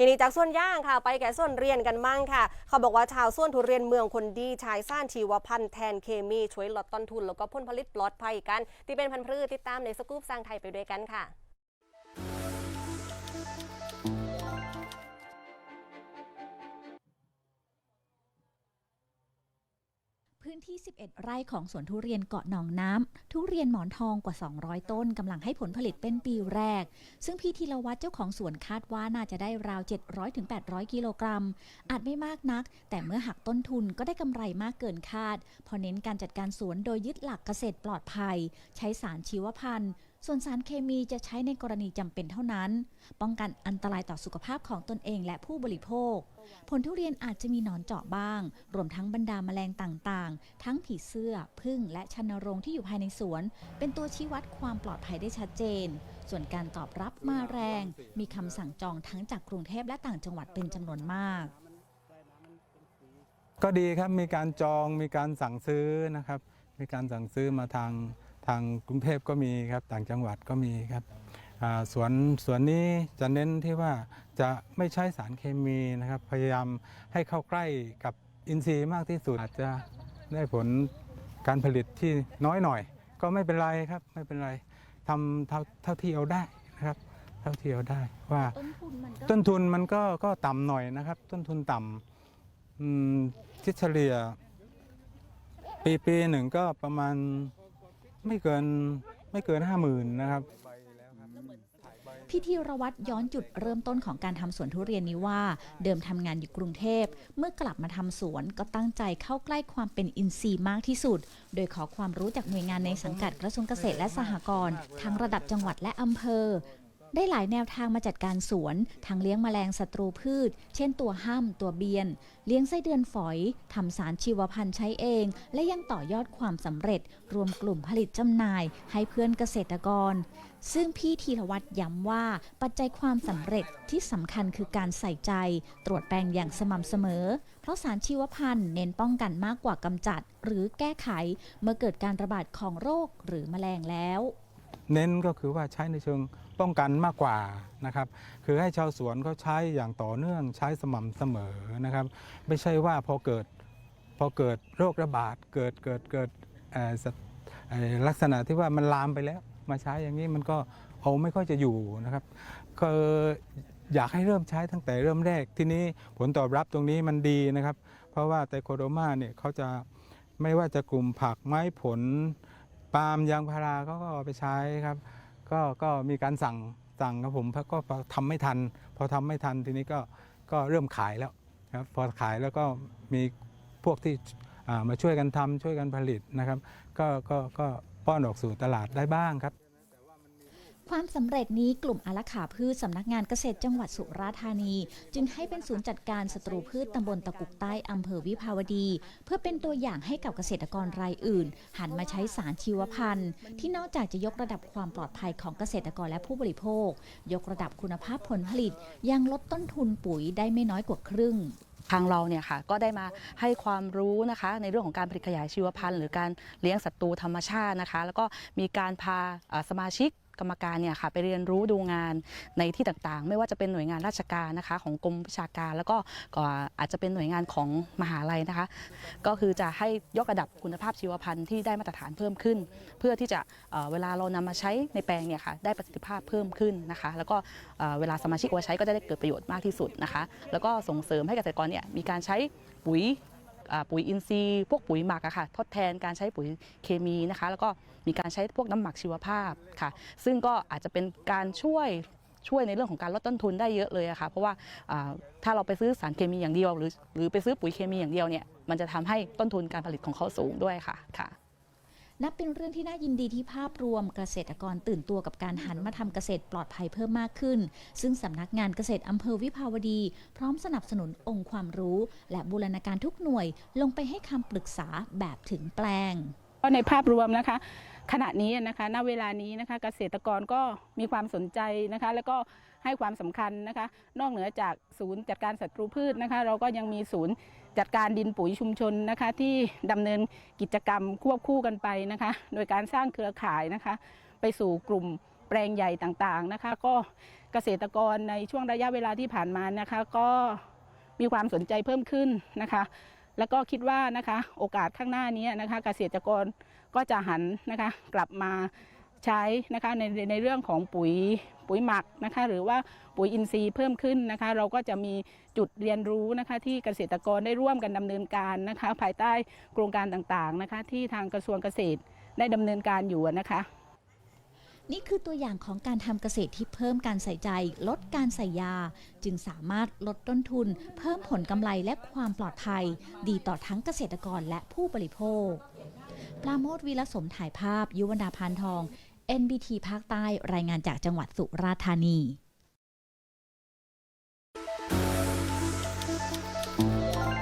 ทีนี้จากส่วนย่างค่ะ ไปแก่ส่วนเรียนกันมั่งค่ะ เขาบอกว่าชาวส่วนทุเรียนเมืองคนดีชายสร้างชีวพันธุ์แทนเคมีช่วยลดต้นทุน แล้วก็ผลผลิตปลอดภัยกัน ที่เป็นพันธุ์พืชติดตามในสกู๊ปสร้างไทยไปด้วยกันค่ะ พื้นที่ 11 ไร่ของสวนทุเรียนเกาะหนองน้ำ ทุเรียนหมอนทองกว่า 200 ต้นกำลังให้ผลผลิตเป็นปีแรก ซึ่งพี่ธีรวัตรเจ้าของสวนคาดว่าน่าจะได้ราว 700-800 กิโลกรัม อาจไม่มากนัก แต่เมื่อหักต้นทุนก็ได้กำไรมากเกินคาด พอเน้นการจัดการสวนโดยยึดหลักเกษตรปลอดภัย ใช้สารชีวพันธุ์ ส่วนสารเคมีจะใช้ในกรณีจำเป็นเท่านั้น ป้องกันอันตรายต่อสุขภาพของตนเองและผู้บริโภค ผลทุเรียนอาจจะมีหนอนเจาะบ้าง รวมทั้งบรรดาแมลงต่างๆ ทั้งผีเสื้อ พึ่ง และชันโรงที่อยู่ภายในสวน เป็นตัวชี้วัดความปลอดภัยได้ชัดเจน ส่วนการตอบรับมาแรง มีคำสั่งจองทั้งจากกรุงเทพและต่างจังหวัดเป็นจำนวนมาก ก็ดีครับมีการจองมีการสั่งซื้อนะครับ มีการสั่งซื้อมาทาง ทางกรุงเทพก็มีครับต่างจังหวัดก็มีครับอ่าสวนสวนนี้จะเน้นที่ว่าจะไม่ใช้สารเคมีนะครับ พยายามให้เข้าใกล้กับอินทรีย์มากที่สุดอาจจะได้ผลการผลิตที่น้อยหน่อย ก็ไม่เป็นไรครับไม่เป็นไรทำเท่าเท่าที่เอาได้นะครับ เท่าที่เอาได้ว่าต้นทุนมันก็ต้นทุนมันก็ก็ต่ำหน่อยนะครับ ต้นทุนต่ำอืมคิดเฉลี่ย ปีปีหนึ่งก็ประมาณ ไม่เกินไม่เกินห้าหมื่นนะครับ พี่ธีรวัตรย้อนจุดเริ่มต้นของการทำสวนทุเรียนนี้ว่า เดิมทำงานอยู่กรุงเทพ เมื่อกลับมาทำสวนก็ตั้งใจเข้าใกล้ความเป็นอินทรีย์มากที่สุด โดยขอความรู้จากหน่วยงานในสังกัดกระทรวงเกษตรและสหกรณ์ทั้งระดับจังหวัดและอำเภอ ได้หลายแนวทางมาจัดการสวนทั้งเลี้ยงแมลงศัตรูพืช เช่นตัวห้ำตัวเบียน เลี้ยงไส้เดือนฝอยทำสารชีวพันธุ์ใช้เอง และยังต่อยอดความสำเร็จ รวมกลุ่มผลิตจำหน่าย ให้เพื่อนเกษตรกร ซึ่งพี่ธีรวัตรย้ำว่า ปัจจัยความสำเร็จที่สำคัญคือการใส่ใจ ตรวจแปลงอย่างสม่ำเสมอ เพราะสารชีวพันธุ์เน้นป้องกันมากกว่ากำจัด หรือแก้ไข เมื่อเกิดการระบาดของโรคหรือแมลงแล้ว เน้นก็คือว่าใช้ในเชิงป้องกันมากกว่านะครับ คือให้ชาวสวนเขาใช้อย่างต่อเนื่องใช้สม่ำเสมอนะครับ ไม่ใช่ว่าพอเกิดพอเกิดโรคระบาดเกิดเกิดเกิดลักษณะที่ว่ามันลามไปแล้ว มาใช้อย่างนี้มันก็เอาไม่ค่อยจะอยู่นะครับก็อยากให้เริ่มใช้ตั้งแต่เริ่มแรกที่นี้ผลตอบรับตรงนี้มันดีนะครับ เพราะว่าไตโคโดมาเนี่ยเขาจะไม่ว่าจะกลุ่มผักไม้ผล ปาล์มยางพาราเขาก็เอาไปใช้ครับ ก็ก็มีการสั่งสั่งครับผมเพราะก็ทำไม่ทัน พอทำไม่ทันทีนี้ก็ก็เริ่มขายแล้วครับพอขายแล้วก็มีพวกที่มาช่วยกันทำช่วยกันผลิตนะครับ ก็ก็ก็ป้อนออกสู่ตลาดได้บ้างครับ ความสำเร็จนี้กลุ่มอารักขาพืชสำนักงานเกษตรจังหวัดสุราษฎร์ธานี จึงให้เป็นศูนย์จัดการศัตรูพืชตำบลตะกุกใต้อำเภอวิภาวดี เพื่อเป็นตัวอย่างให้กับเกษตรกรรายอื่น หันมาใช้สารชีวพันธุ์ ที่นอกจากจะยกระดับความปลอดภัยของเกษตรกรและผู้บริโภค ยกระดับคุณภาพผลผลิต ยังลดต้นทุนปุ๋ยได้ไม่น้อยกว่าครึ่งทางเราเนี่ยค่ะก็ได้มาให้ความรู้นะคะในเรื่องของการผลิตขยายชีวพันธุ์หรือการเลี้ยงศัตรูธรรมชาตินะคะ แล้วก็มีการพาสมาชิก กรรมการเนี่ยค่ะไปเรียนรู้ดูงานในที่ต่างๆ ไม่ว่าจะเป็นหน่วยงานราชการนะคะ ของกรมวิชาการ แล้วก็ก็อาจจะเป็นหน่วยงานของมหาลัยนะคะ ก็คือจะให้ยกระดับคุณภาพชีวพันธุ์ที่ได้มาตรฐานเพิ่มขึ้น เพื่อที่จะเวลาเรานำมาใช้ในแปลงเนี่ยค่ะได้ประสิทธิภาพเพิ่มขึ้นนะคะ แล้วก็เวลาสมาชิกมาใช้ก็จะได้เกิดประโยชน์มากที่สุดนะคะ แล้วก็ส่งเสริมให้เกษตรกรเนี่ยมีการใช้ปุ๋ย ปุ๋ยอินทรีย์ พวกปุ๋ยหมักอะค่ะทดแทนการใช้ปุ๋ยเคมีนะคะ แล้วก็มีการใช้พวกน้ำหมักชีวภาพค่ะ ซึ่งก็อาจจะเป็นการช่วยช่วยในเรื่องของการลดต้นทุนได้เยอะเลยอะค่ะเพราะว่าถ้าเราไปซื้อสารเคมีอย่างเดียว หรือหรือไปซื้อปุ๋ยเคมีอย่างเดียวเนี่ยมันจะทำให้ต้นทุนการผลิตของเขาสูงด้วยค่ะค่ะ นับเป็นเรื่องที่น่ายินดีที่ภาพรวมเกษตรกรตื่นตัวกับการหันมาทำเกษตรปลอดภัยเพิ่มมากขึ้น ซึ่งสำนักงานเกษตรอำเภอวิภาวดี พร้อมสนับสนุนองค์ความรู้ และบูรณาการทุกหน่วยลงไปให้คำปรึกษาแบบถึงแปลงก็ในภาพรวมนะคะ ขณะนี้นะคะณเวลานี้นะคะเกษตรกรก็มีความสนใจนะคะ แล้วก็ ให้ความสำคัญนะคะ นอกเหนือจากศูนย์จัดการศัตรูพืชนะคะ เราก็ยังมีศูนย์จัดการดินปุ๋ยชุมชนนะคะ ที่ดำเนินกิจกรรมควบคู่กันไปนะคะ โดยการสร้างเครือข่ายนะคะ ไปสู่กลุ่มแปลงใหญ่ต่างๆนะคะ ก็เกษตรกรในช่วงระยะเวลาที่ผ่านมานะคะ ก็มีความสนใจเพิ่มขึ้นนะคะแล้วก็คิดว่านะคะโอกาสข้างหน้านี้นะคะ เกษตรกรก็จะหันนะคะ กลับมา ใช้นะคะในในเรื่องของปุ๋ยปุ๋ยหมักนะคะหรือว่าปุ๋ยอินทรีย์เพิ่มขึ้นนะคะเราก็จะมีจุดเรียนรู้นะคะที่เกษตรกรได้ร่วมกันดำเนินการนะคะภายใต้โครงการต่างๆนะคะที่ทางกระทรวงเกษตรได้ดำเนินการอยู่นะคะนี่คือตัวอย่างของการทำเกษตรที่เพิ่มการใส่ใจ ลดการใส่ยา จึงสามารถลดต้นทุน เพิ่มผลกำไรและความปลอดภัย ดีต่อทั้งเกษตรกรและผู้บริโภค ปราโมทวีรสมถ่ายภาพ ยุวนาพานทอง NBT ภาคใต้รายงานจากจังหวัดสุราษฎร์ธานี